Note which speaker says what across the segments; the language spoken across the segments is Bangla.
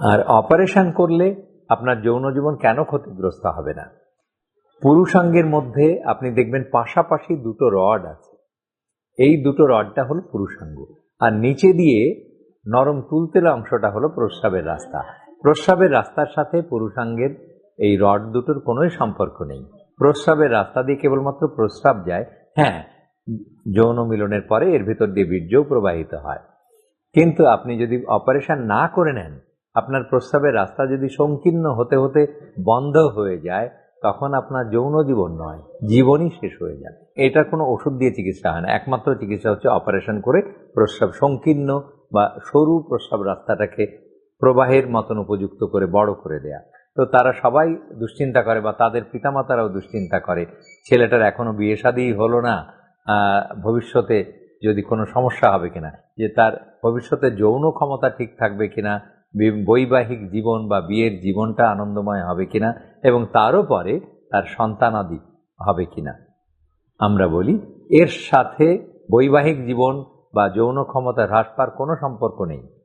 Speaker 1: আর অপারেশন করলে আপনার যৌন জীবন কেন ক্ষতিগ্রস্ত হবে না? পুরুষাঙ্গের মধ্যে আপনি দেখবেন পাশাপাশি দুটো রড আছে। এই দুটো রডটা হলো পুরুষাঙ্গ আর নিচে দিয়ে নরম তুলতেলা অংশটা হলো প্রস্রাবের রাস্তা। প্রস্রাবের রাস্তার সাথে পুরুষাঙ্গের এই রড দুটোর কোনোই সম্পর্ক নেই। প্রস্রাবের রাস্তা দিয়ে কেবলমাত্র প্রস্রাব যায়। হ্যাঁ যৌন মিলনের পরে এর ভিতর দিয়ে বীর্যও প্রবাহিত হয়। কিন্তু আপনি যদি অপারেশন না করে নেন আপনার প্রস্রাবের রাস্তা যদি সংকীর্ণ হতে হতে বন্ধ হয়ে যায়, তখন আপনার যৌন জীবন নয়, জীবনই শেষ হয়ে যায় এটা কোনো ওষুধ দিয়ে চিকিৎসা হয় না। একমাত্র চিকিৎসা হচ্ছে অপারেশন করে প্রস্রাব সংকীর্ণ বা সরু প্রস্রাব রাস্তাটাকে প্রবাহের মতন উপযুক্ত করে বড় করে দেয়া। তো তারা সবাই দুশ্চিন্তা করে বা তাদের পিতামাতারাও দুশ্চিন্তা করে। ছেলেটার এখনও বিয়ে শাদিই হলো না। ভবিষ্যতে যদি কোনো সমস্যা হবে কিনা, যে তার ভবিষ্যতে যৌন ক্ষমতা ঠিক থাকবে কিনা বৈবাহিক জীবন বা বিয়ের জীবনটা আনন্দময় হবে কিনা এবং তারও পরে তার সন্তানাদি হবে কিনা। আমরা বলি, এর সাথে বৈবাহিক জীবন বা যৌন ক্ষমতা হ্রাস পাওয়ার কোনো সম্পর্ক নেই।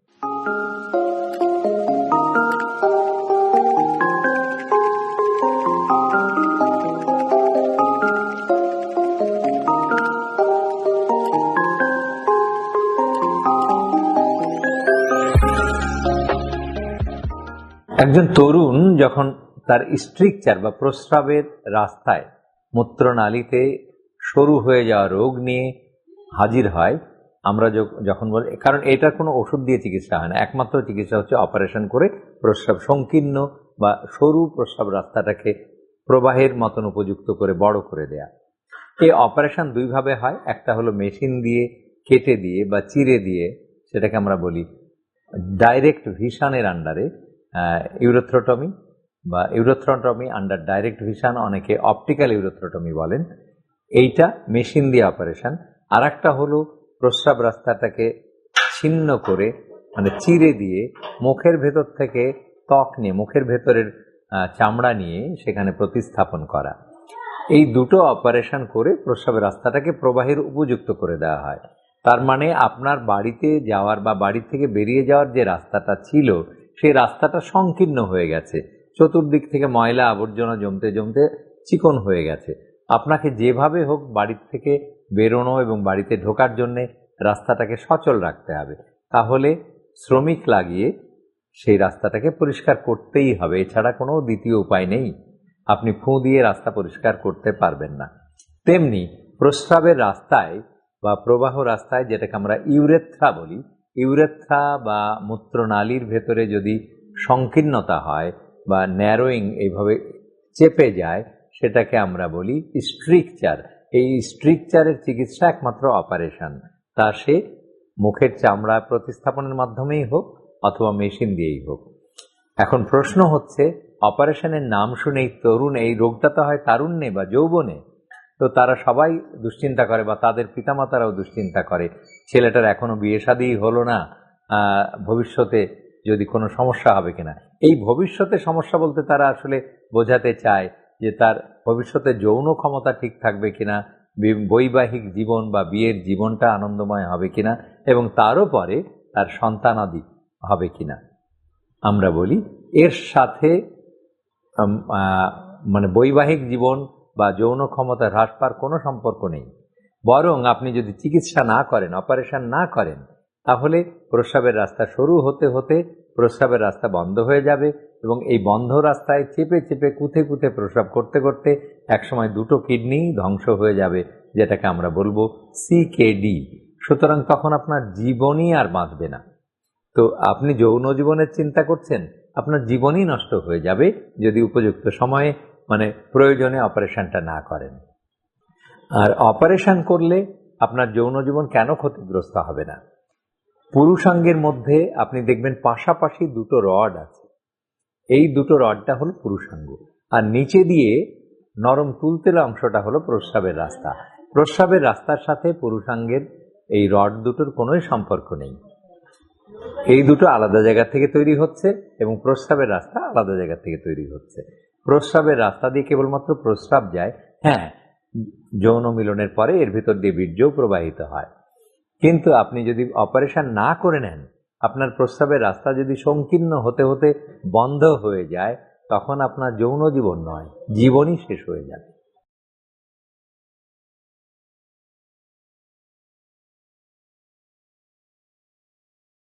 Speaker 1: একজন তরুণ যখন তার স্ট্রিকচার বা প্রস্রাবের রাস্তায় মূত্রনালীতে সরু হয়ে যাওয়া রোগ নিয়ে হাজির হয়, আমরা যখ- যখন বলি, কারণ এটার কোনো ওষুধ দিয়ে চিকিৎসা হয় না। একমাত্র চিকিৎসা হচ্ছে অপারেশন করে প্রস্রাব সংকীর্ণ বা সরু প্রস্রাব রাস্তাটাকে প্রবাহের মতন উপযুক্ত করে বড় করে দেয়া। এই অপারেশন দুইভাবে হয়, একটা হলো মেশিন দিয়ে কেটে দিয়ে বা চিরে দিয়ে, সেটাকে আমরা বলি ডাইরেক্ট ভিশানের আন্ডারে ইউরোথ্রোটমি বা ইউরোথ্রোটমি আন্ডার ডাইরেক্ট ভিশন অনেকে অপটিক্যাল ইউরোথ্রোটমি বলেন। এইটা মেশিন দিয়ে অপারেশন আর একটা হলো প্রস্রাব রাস্তাটাকে ছিন্ন করে মানে চিরে দিয়ে মুখের ভেতর থেকে ত্বক নিয়ে, মুখের ভেতরের চামড়া নিয়ে সেখানে প্রতিস্থাপন করা। এই দুটো অপারেশন করে প্রস্রাবের রাস্তাটাকে প্রবাহের উপযুক্ত করে দেওয়া হয়। তার মানে আপনার বাড়িতে যাওয়ার বা বাড়ি থেকে বেরিয়ে যাওয়ার যে রাস্তাটা ছিল সেই রাস্তাটা সংকীর্ণ হয়ে গেছে। চতুর্দিক থেকে ময়লা আবর্জনা জমতে জমতে চিকন হয়ে গেছে। আপনাকে যেভাবে হোক বাড়ির থেকে বেরোনো এবং বাড়িতে ঢোকার জন্য রাস্তাটাকে সচল রাখতে হবে। তাহলে শ্রমিক লাগিয়ে সেই রাস্তাটাকে পরিষ্কার করতেই হবে। এছাড়া কোনো দ্বিতীয় উপায় নেই। আপনি ফুঁ দিয়ে রাস্তা পরিষ্কার করতে পারবেন না। তেমনি প্রস্রাবের রাস্তায় বা প্রবাহ রাস্তায়, যেটাকে আমরা ইউরেথ্রা বলি ইউরেথ্রা বা মূত্রনালীর ভেতরে যদি সংকীর্ণতা হয় বা ন্যারোয়িং এইভাবে চেপে যায়, সেটাকে আমরা বলি স্ট্রিকচার এই স্ট্রিকচারের চিকিৎসা একমাত্র অপারেশন তা সে মুখের চামড়া প্রতিস্থাপনের মাধ্যমেই হোক অথবা মেশিন দিয়েই হোক। এখন প্রশ্ন হচ্ছে অপারেশনের নাম শুনেই তরুণ, এই রোগটা তো হয় তারুণ্যে বা যৌবনে। তো তারা সবাই দুশ্চিন্তা করে বা তাদের পিতামাতারাও দুশ্চিন্তা করে। ছেলেটার এখনও বিয়ে শাদিই হলো না। ভবিষ্যতে যদি কোনো সমস্যা হবে কিনা। এই ভবিষ্যতে সমস্যা বলতে তারা আসলে বোঝাতে চায় যে তার ভবিষ্যতে যৌন ক্ষমতা ঠিক থাকবে কিনা বৈবাহিক জীবন বা বিয়ের জীবনটা আনন্দময় হবে কিনা এবং তারও পরে তার সন্তানাদি হবে কিনা। আমরা বলি, এর সাথে মানে বৈবাহিক জীবন বা যৌন ক্ষমতা হ্রাস পাওয়ার কোনো সম্পর্ক নেই। বরং আপনি যদি চিকিৎসা না করেন, অপারেশন না করেন, তাহলে প্রস্রাবের রাস্তা সরু হতে হতে প্রস্রাবের রাস্তা বন্ধ হয়ে যাবে এবং এই বন্ধ রাস্তায় চেপে চেপে কুথে কুথে প্রস্রাব করতে করতে একসময় দুটো কিডনি ধ্বংস হয়ে যাবে, যেটাকে আমরা বলব সিকেডি সুতরাং তখন আপনার জীবনই আর বাঁচবে না। তো আপনি যৌন জীবনের চিন্তা করছেন, আপনার জীবনই নষ্ট হয়ে যাবে যদি উপযুক্ত সময়ে মানে প্রয়োজনে অপারেশনটা না করেন। আর অপারেশন করলে আপনার যৌন জীবন কেন ক্ষতিগ্রস্ত হবে না? পুরুষাঙ্গের মধ্যে আপনি দেখবেন পাশাপাশি দুটো রড আছে। এই দুটো রডটা হলো পুরুষাঙ্গ। আর নিচে দিয়ে নরম তুলতেলা অংশটা হলো প্রস্রাবের রাস্তা। প্রস্রাবের রাস্তার সাথে পুরুষাঙ্গের এই রড দুটোর কোনোই সম্পর্ক নেই। এই দুটো আলাদা জায়গা থেকে তৈরি হচ্ছে এবং প্রস্রাবের রাস্তা আলাদা জায়গা থেকে তৈরি হচ্ছে। প্রস্রাবের রাস্তা দিয়ে কেবলমাত্র প্রস্রাব যায় হ্যাঁ যৌন মিলনের পরে এর ভিতর দিয়ে বীর্যও প্রবাহিত হয়। কিন্তু আপনি যদি অপারেশন না করে নেন, আপনার প্রস্রাবের রাস্তা যদি সংকীর্ণ হতে হতে বন্ধ হয়ে যায়, তখন আপনার যৌন জীবন নয়, জীবনই শেষ হয়ে যাবে।